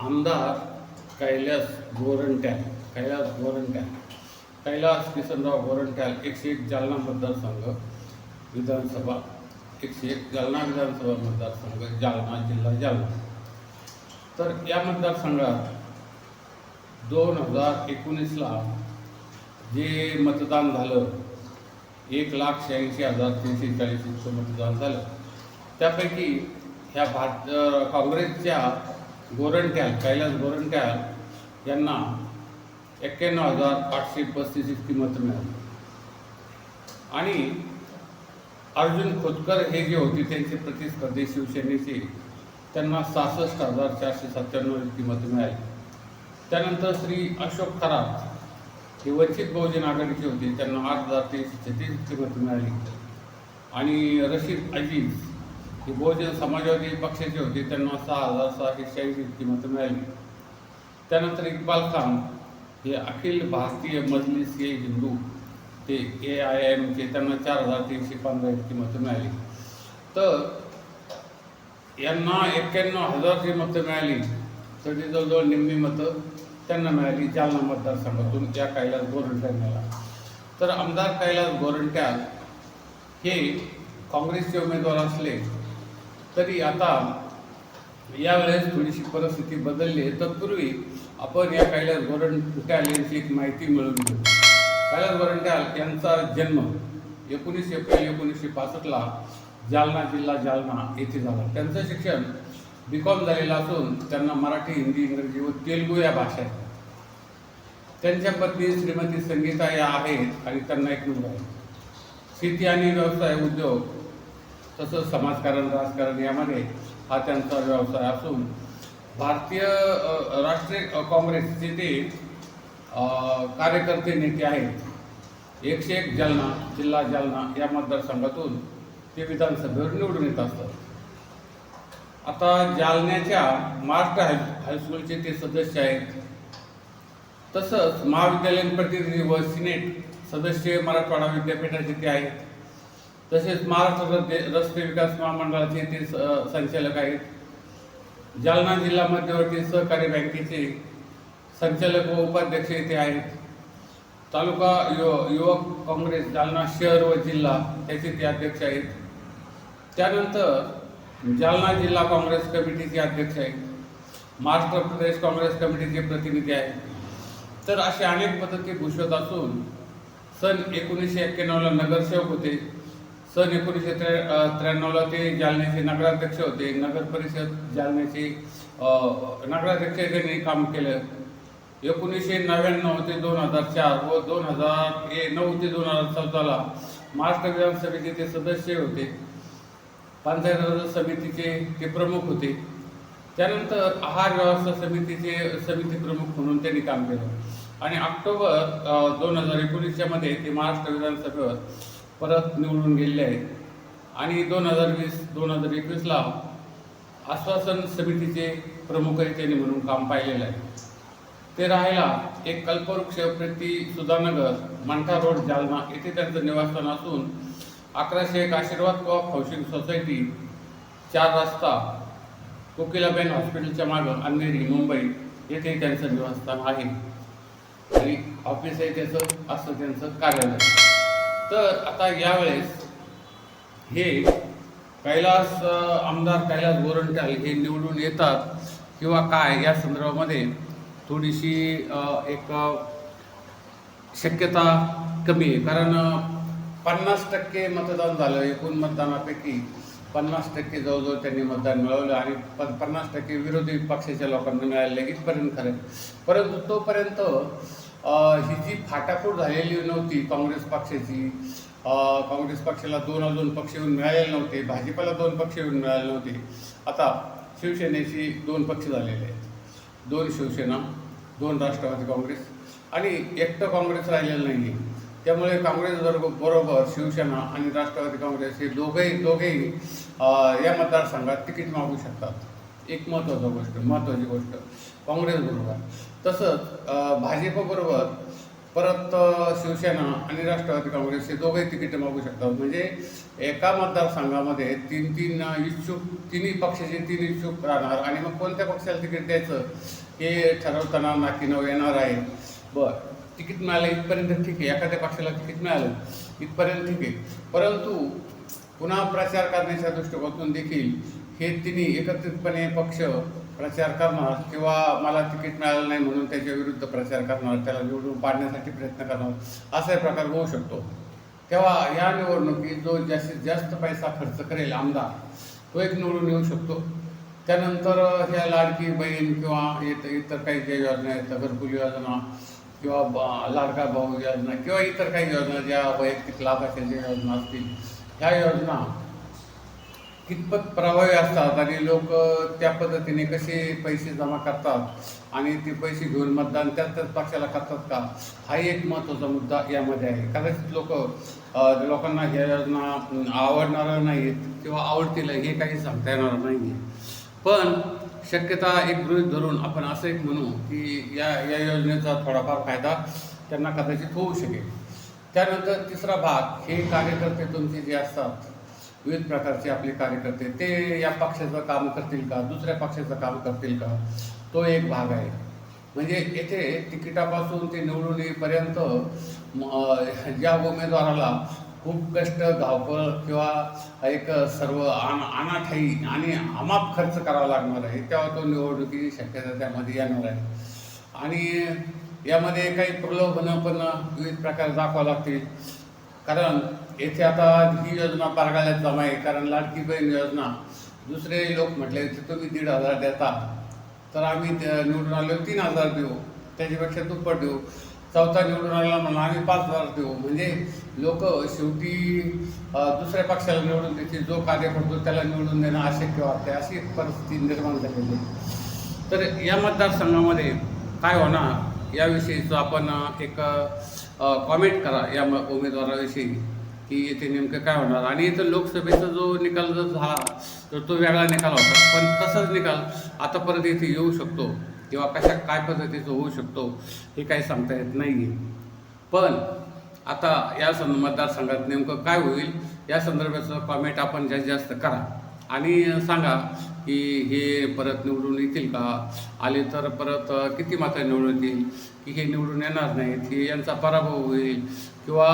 आमदार कैलास गोरंट्याल कैलास गोरंट्याल कैलास किसनराव गोरंट्याल एकशे एक जालना मतदारसंघ विधानसभा एकशे एक जालना विधानसभा मतदारसंघ जालना जिल्हा जालना. तर या मतदारसंघात दोन हजार एकोणीसला जे मतदान झालं एक लाख शहाऐंशी हजार तीनशे चाळीस इतकं मतदान झालं. त्यापैकी ह्या भाज काँग्रेसच्या गोरंट्याल कैलास गोरंट्याल यांना एक्क्याण्णव हजार आठशे पस्तीस इतकी मतं मिळाली. आणि अर्जुन खोतकर हे जे होते त्यांचे प्रतिस्पर्धी शिवसेनेचे त्यांना सहासष्ट हजार चारशे सत्त्याण्णव इतकी मतं मिळाली. त्यानंतर श्री अशोक खरात हे वंचित बहुजन आघाडीचे होते त्यांना आठ हजार तीनशे छत्तीस इतकी मतं मिळाली. आणि रशीद अजीज ही बहुजन समाजवादी पक्षाचे होते त्यांना सहा हजार सहाशे शहाऐंशी इतकी मतं मिळाली. त्यानंतर इक्बाल खान हे अखिल भारतीय मजलिस ए हिंदू ते ए आय एमचे त्यांना चार हजार तीनशे पंधरा इतकी मतं मिळाली. तर यांना एक्क्याण्णव हजार जी मतं मिळाली. तर ती जवळजवळ निम्मी मतं त्यांना मिळाली जालना मतदारसंघातून या कैलास गोरंट्याला तर आमदार कैलास गोरंट्या हे काँग्रेसचे उमेदवार असले तरी आता यावेळेस थोडीशी परिस्थिती बदलली आहे. तत्पूर्वी आपण या कैलास गोरंट्याल यांची एक माहिती मिळवून घेऊ कैलास गोरंट्याल यांचा जन्म एकोणीस एप्रिल एकोणीसशे पासष्टला जालना जिल्हा जालना येथे झाला. त्यांचं शिक्षण बी कॉम झालेलं असून त्यांना मराठी हिंदी इंग्रजी व तेलुगू या भाषा आहेत. त्यांच्या पत्नी श्रीमती संगीता या आहेत आणि त्यांना एक मुलगा आहे. शेती आणि व्यवसाय उद्योग तसंच समाजकारण राजकारण यामध्ये हा त्यांचा व्यवसाय असून भारतीय राष्ट्रीय काँग्रेसचे ते कार्यकर्ते नेते आहेत. एकशे एक जालना जिल्हा जालना या मतदारसंघातून ते विधानसभेवर निवडून येत असतात. आता जालन्याच्या महाराष्ट्र हाय हायस्कूलचे ते सदस्य आहेत. तसंच महाविद्यालयीन प्रतिनिधी व सिनेट सदस्य मराठवाडा विद्यापीठाचे ते आहेत. तसेच महाराष्ट्र रस्ते रस्ते विकास महामंडळाचे ते स- संचालक आहेत. जालना जिल्हा मध्यवर्ती सहकारी बँकेचे संचालक व उपाध्यक्ष इथे आहेत. तालुका यु युवक काँग्रेस जालना शहर व जिल्हा त्याचे ते अध्यक्ष आहेत. त्यानंतर जालना जिल्हा काँग्रेस कमिटीचे अध्यक्ष आहेत. महाराष्ट्र प्रदेश काँग्रेस कमिटीचे प्रतिनिधी आहेत. तर असे अनेक पद्धती ते भूषवत असून सन एकोणीसशे एक्क्याण्णवला नगरसेवक होते. सन एकोणीसशे त्र्या त्र्याण्णवला ते जालन्याचे नगराध्यक्ष होते. नगर परिषद जालन्याचे नगराध्यक्ष त्यांनी काम केलं. एकोणीसशे नव्याण्णव ते दोन हजार चार व दोन हजार ए नऊ ते दोन हजार चौदाला महाराष्ट्र विधानसभेचे ते सदस्य होते. पंचायत राज समितीचे ते प्रमुख होते. त्यानंतर आहार व्यवस्था समितीचे समिती प्रमुख म्हणून त्यांनी काम केलं. आणि ऑक्टोबर दोन हजार एकोणीसच्या मध्ये ते महाराष्ट्र विधानसभेवर परत निवडून गेलेले आहेत. आणि दोन हजार वीस दोन हजार एकवीसला आश्वासन समितीचे प्रमुखही त्यांनी म्हणून काम पाहिलेलं आहे. ते राहायला एक कल्पवृक्ष प्रति सुधानगर मंठा रोड जालना येथे त्यांचं निवासस्थान असून अकराशे एक आशीर्वाद कॉप हाऊसिंग सोसायटी चार रस्ता कोकिलाबेन हॉस्पिटलच्या मागं अंधेरी मुंबई येथे त्यांचं निवासस्थान आहे. आणि ऑफिस आहे त्याचं असं त्यांचं कार्यालय. तर आता यावेळेस हे कैलास आमदार कैलास गोरंट्याल हे निवडून येतात किंवा काय या संदर्भामध्ये थोडीशी एक शक्यता कमी आहे. कारण पन्नास टक्के मतदान झालं एकूण मतदानापैकी पन्नास टक्के जवळजवळ त्यांनी मतदान मिळवलं आणि प पन्नास टक्के विरोधी पक्षाच्या लोकांना मिळाले लगेचपर्यंत खरं परंतु तोपर्यंत ही जी फाटाफूट झालेली नव्हती काँग्रेस पक्षाची काँग्रेस पक्षाला दोन अजून पक्ष येऊन मिळालेले नव्हते भाजपाला दोन पक्ष येऊन मिळाले नव्हते. आता शिवसेनेशी दोन पक्ष झालेले आहेत. दोन शिवसेना दोन राष्ट्रवादी काँग्रेस आणि एकटं काँग्रेस राहिलेलं नाही आहे त्यामुळे काँग्रेस बरोबर शिवसेना आणि राष्ट्रवादी काँग्रेस हे दोघेही दोघेही या मतदारसंघात तिकीट मागू शकतात. एक महत्त्वाचं गोष्ट महत्त्वाची गोष्ट काँग्रेस बरोबर. तसंच भाजपबरोबर परत शिवसेना आणि राष्ट्रवादी काँग्रेस हे दोघे तिकीट मागू शकतात. म्हणजे एका मतदारसंघामध्ये तीन तीन इच्छुक तिन्ही पक्षाचे तीन इच्छुक राहणार आणि मग कोणत्या पक्षाला तिकीट द्यायचं हे ठरवताना नाकीनव येणार आहे. बरं तिकीट मिळालं इथपर्यंत ठीक आहे. एखाद्या पक्षाला तिकीट मिळालं इथपर्यंत ठीक आहे. परंतु पुन्हा प्रचार करण्याच्या दृष्टिकोनातून देखील हे तिन्ही एकत्रितपणे पक्ष प्रचार करणार किंवा मला तिकीट मिळालं नाही म्हणून त्याच्या विरुद्ध प्रचार करणार त्याला निवडून पाडण्यासाठी प्रयत्न करणार असा प्रकार होऊ शकतो. तेव्हा या निवडणुकीत जो जास्तीत जास्त पैसा खर्च करेल आमदार तो एक निवडून येऊ शकतो. त्यानंतर ह्या लाडकी बहीण किंवा इतर इतर काही ज्या योजना आहेत घरकुल योजना किंवा लाडका भाऊ योजना किंवा इतर काही योजना ज्या वैयक्तिक लाभाच्या ज्या योजना असतील ह्या योजना कितपत प्रभावी असतात आणि लोक त्या पद्धतीने कसे पैसे जमा करतात आणि ते पैसे घेऊन मतदान त्याच त्याच पक्षाला करतात का? हा एक महत्त्वाचा मुद्दा यामध्ये आहे. कदाचित लोक लोकांना ह्या योजना आवडणारं आवडणार नाहीत किंवा आवडतील हे काही सांगता येणार नाही पण शक्यता एक गृहित धरून आपण असं एक म्हणू की या या योजनेचा थोडाफार फायदा त्यांना कदाचित होऊ शकेल. त्यानंतर तिसरा भाग हे कार्यकर्ते तुमचे जे असतात विविध प्रकारचे आपले कार्यकर्ते ते या पक्षाचं काम करतील का? दुसऱ्या पक्षाचं काम करतील का? तो एक भाग आहे. म्हणजे येथे तिकिटापासून ते निवडून येईपर्यंत ज्या उमेदवाराला खूप कष्ट धावपळ किंवा एक सर्व आण अनाठाई आणि अमाप खर्च करावा लागणार आहे तेव्हा तो निवडणुकीची शक्यता त्यामध्ये येणार आहे. आणि यामध्ये काही प्रलोभनं पण विविध प्रकारे दाखवावं लागतील. कारण येथे आता ही योजना पारगाल्यात जमा आहे. कारण लाडकी बहीण योजना दुसरे लोक म्हटले की तुम्ही दीड हजार देता तर आम्ही निवडून आलो तीन हजार देऊ त्याच्यापेक्षा दुप्पट देऊ. चौथा निवडून आला म्हणून आम्ही पाच हजार देऊ. म्हणजे लोक शेवटी दुसऱ्या पक्षाला निवडून देतील जो कार्य करतो त्याला निवडून देणं अशक्य वाटते अशी परिस्थिती निर्माण झालेली आहे. तर या मतदारसंघामध्ये काय होणार याविषयीचं आपण एक कॉमेंट करा या म- उमेदवाराविषयी. की येथे नेमकं काय होणार? आणि इथं लोकसभेचा जो निकाल जर झाला तर तो वेगळा निकाल होता. पण तसाच निकाल आता परत इथे येऊ शकतो किंवा कशा काय पद्धतीचं होऊ शकतो हे काही सांगता येत नाही पण आता या संद मतदारसंघात नेमकं काय होईल या संदर्भाचं कॉमेंट आपण जास्तीत जास्त करा. आणि सांगा की हे परत निवडून येतील का? आले तर परत किती मात्र निवडून येतील? की हे निवडून येणार नाहीत? हे यांचा पराभव होईल? किंवा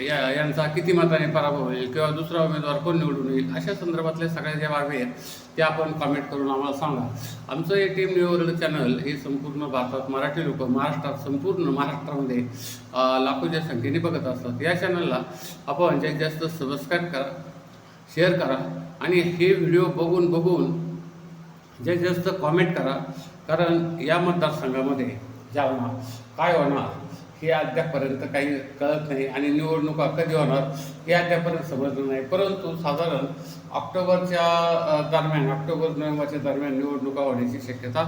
या यांचा किती मताने पराभव होईल? किंवा दुसरा उमेदवार कोण निवडून येईल? अशा संदर्भातल्या सगळ्या ज्या बाबी आहेत त्या आपण कमेंट करून आम्हाला सांगा. आमचं हे टीम न्यूवर्ल्ड चॅनल हे संपूर्ण भारतात मराठी लोक महाराष्ट्रात संपूर्ण महाराष्ट्रामध्ये लाखोच्या संख्येने बघत असतात. या चॅनलला आपण जास्तीत जास्त सबस्क्राईब करा शेअर करा आणि हे व्हिडिओ बघून बघून जास्तीत जास्त कॉमेंट करा कारण या मतदारसंघामध्ये जालना काय होणार हे अद्यापर्यंत काही कळत नाही आणि निवडणुका कधी होणार हे अद्यापर्यंत समजलं नाही. परंतु साधारण ऑक्टोबरच्या दरम्यान ऑक्टोबर नोव्हेंबरच्या दरम्यान निवडणुका होण्याची शक्यता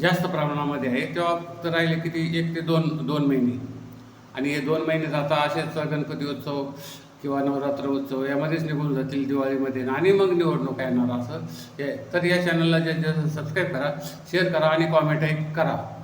जास्त प्रमाणामध्ये आहे. तेव्हा फक्त राहिले किती? एक ते दोन दोन महिने. आणि हे दोन महिने जाता असेच गणपती उत्सव किंवा नवरात्र उत्सव यामध्येच निघून जातील दिवाळीमध्ये. आणि मग निवडणूक येणार असं. हे तर या चॅनलला जे सबस्क्राईब करा शेअर करा आणि कॉमेंटही करा.